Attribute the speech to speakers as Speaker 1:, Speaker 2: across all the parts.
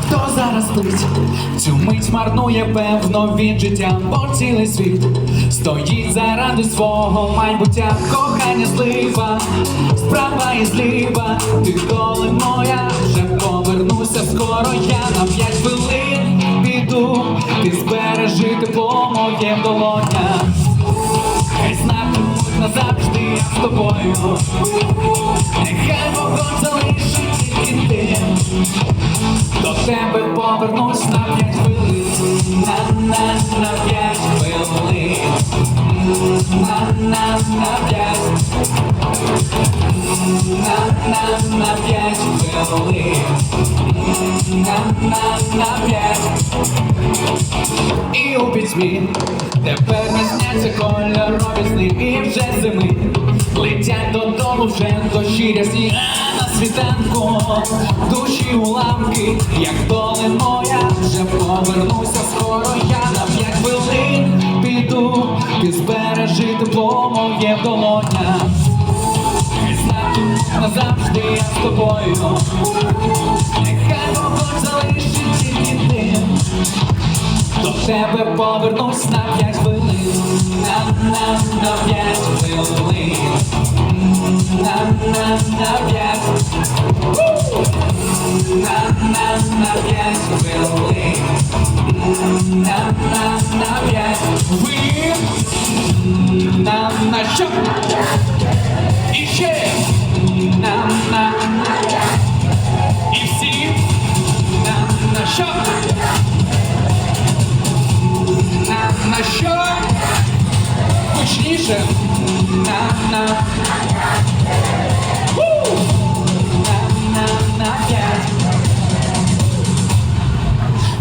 Speaker 1: Хто зараз спить? Цю мить марнує, певно, він життя, бо цілий світ стоїть заради свого майбуття, кохання злива, справа і зліва, ти доли моя, вже повернуся скоро, я на п'ять хвилин піду, ти збережи тепло моє долоня. Хай знатимуть назавжди я з тобою, на на на п'ять хвилин, на на на п'ять, на на на п'ять хвилин, на на на п'ять. І у пітьмі тепер не сняться кольорові сни і вже зими Летять додому вже дощі рясні, а світанку душі уламки, як доли моя, вже повернуся скоро, я. На п'ять хвилин піду, ти збережи тепло моє в долонях. Назавжди я з тобою, нехай вогонь залишить тільки дим. До тебе повернусь на п'ять хвилин, на на на п'ять хвилин, на на на п'ять, на хвилин, на на на на на на на на і всі на на що? на, на що? Гучніше. На, на. Ву!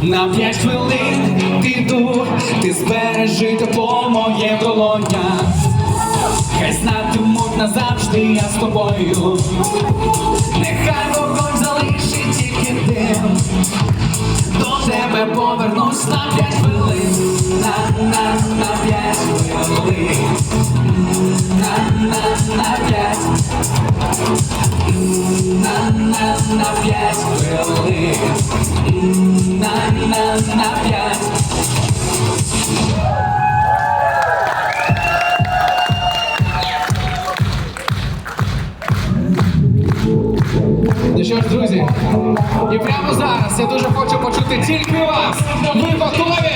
Speaker 1: На п'ять хвилин піду, ти збережи тепло моє в долонях. Хай знатимуть назавжди я з тобою. Нехай вогонь залишить тільки дим. До тебе повернусь на п'ять хвилин, на на на п'ять хвилин, на на на п'ять, на на на п'ять хвилин, на нас на п'ять. Ну що ж, друзі, і прямо зараз я дуже хочу почути тільки вас. Ви готові?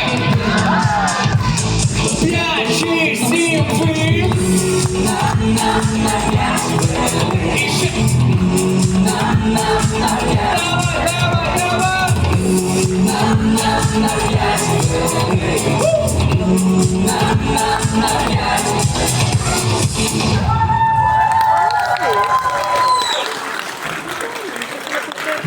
Speaker 1: Thank you.